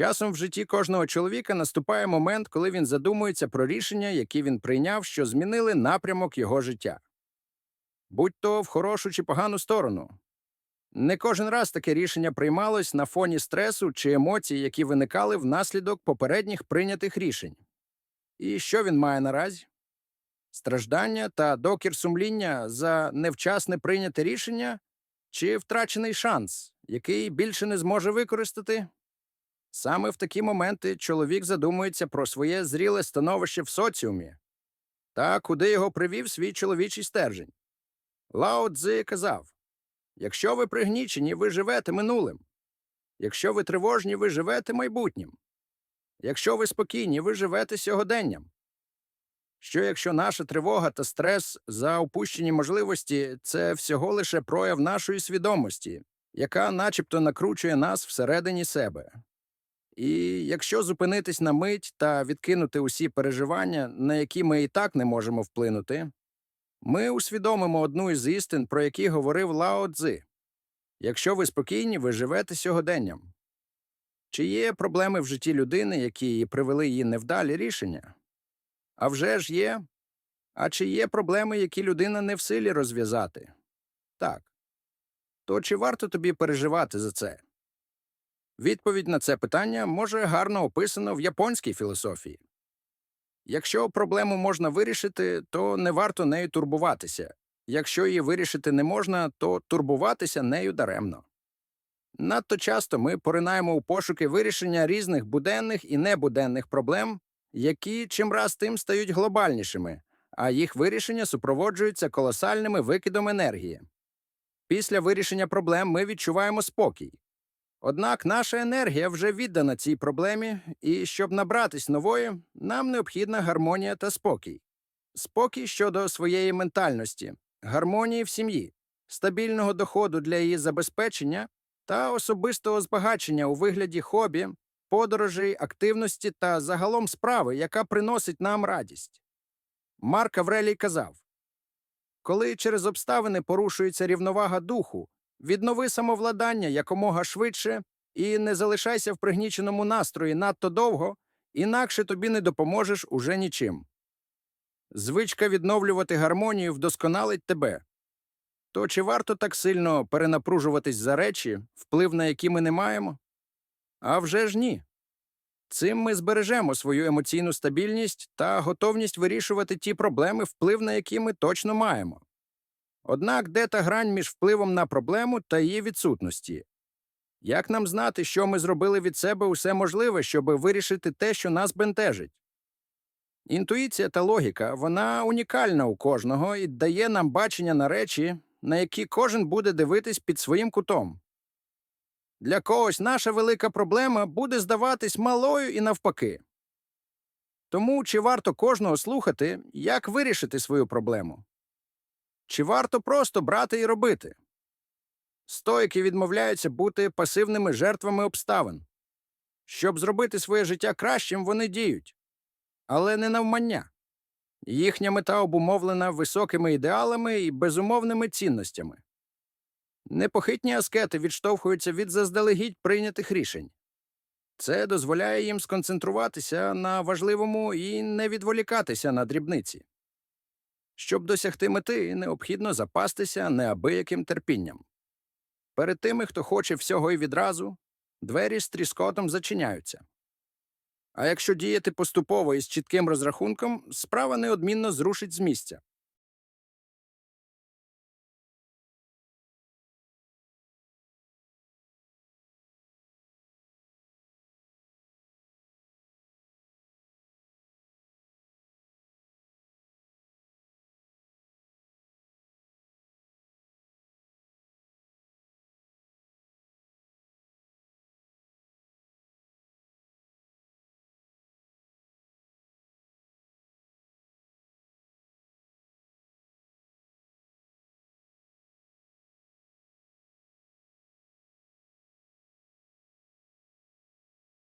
Часом в житті кожного чоловіка наступає момент, коли він задумується про рішення, які він прийняв, що змінили напрямок його життя. Будь то в хорошу чи погану сторону. Не кожен раз таке рішення приймалось на фоні стресу чи емоцій, які виникали внаслідок попередніх прийнятих рішень. І що він має наразі? Страждання та докір сумління за невчасне прийняте рішення чи втрачений шанс, який більше не зможе використати? Саме в такі моменти чоловік задумується про своє зріле становище в соціумі та куди його привів свій чоловічий стержень. Лао Цзи казав якщо ви пригнічені, ви живете минулим. Якщо ви тривожні, ви живете майбутнім. Якщо ви спокійні, ви живете сьогоденням. Що якщо наша тривога та стрес за упущені можливості це всього лише прояв нашої свідомості, яка начебто накручує нас всередині себе. І якщо зупинитись на мить та відкинути усі переживання, на які ми і так не можемо вплинути, ми усвідомимо одну із істин, про які говорив Лао Цзи. Якщо ви спокійні, ви живете сьогоденням. Чи є проблеми в житті людини, які привели її невдалі рішення? А вже ж є. А чи є проблеми, які людина не в силі розв'язати? Так. То чи варто тобі переживати за це? Відповідь на це питання може гарно описано в японській філософії. Якщо проблему можна вирішити, то не варто нею турбуватися. Якщо її вирішити не можна, то турбуватися нею даремно. Надто часто ми поринаємо у пошуки вирішення різних буденних і небуденних проблем, які чимраз тим стають глобальнішими, а їх вирішення супроводжуються колосальними викидом енергії. Після вирішення проблем ми відчуваємо спокій. Однак наша енергія вже віддана цій проблемі, і щоб набратись нової, нам необхідна гармонія та спокій. Спокій щодо своєї ментальності, гармонії в сім'ї, стабільного доходу для її забезпечення та особистого збагачення у вигляді хобі, подорожей, активності та загалом справи, яка приносить нам радість. Марк Аврелій казав Коли через обставини порушується рівновага духу, віднови самовладання якомога швидше і не залишайся в пригніченому настрої надто довго, інакше тобі не допоможеш уже нічим. Звичка відновлювати гармонію вдосконалить тебе. То чи варто так сильно перенапружуватись за речі, вплив на які ми не маємо? А вже ж ні. Цим ми збережемо свою емоційну стабільність та готовність вирішувати ті проблеми, вплив на які ми точно маємо. Однак де та грань між впливом на проблему та її відсутності? Як нам знати, що ми зробили від себе усе можливе, щоб вирішити те, що нас бентежить? Інтуїція та логіка вона унікальна у кожного і дає нам бачення на речі, на які кожен буде дивитись під своїм кутом. Для когось наша велика проблема буде здаватись малою і навпаки. Тому чи варто кожного слухати, як вирішити свою проблему? Чи варто просто брати і робити? Стоїки відмовляються бути пасивними жертвами обставин. Щоб зробити своє життя кращим, вони діють, але не навмання. Їхня мета обумовлена високими ідеалами і безумовними цінностями. Непохитні аскети відштовхуються від заздалегідь прийнятих рішень. Це дозволяє їм сконцентруватися на важливому і не відволікатися на дрібниці. Щоб досягти мети, необхідно запастися неабияким терпінням. Перед тими, хто хоче всього і відразу, двері з тріскотом зачиняються. А якщо діяти поступово і з чітким розрахунком, справа неодмінно зрушить з місця.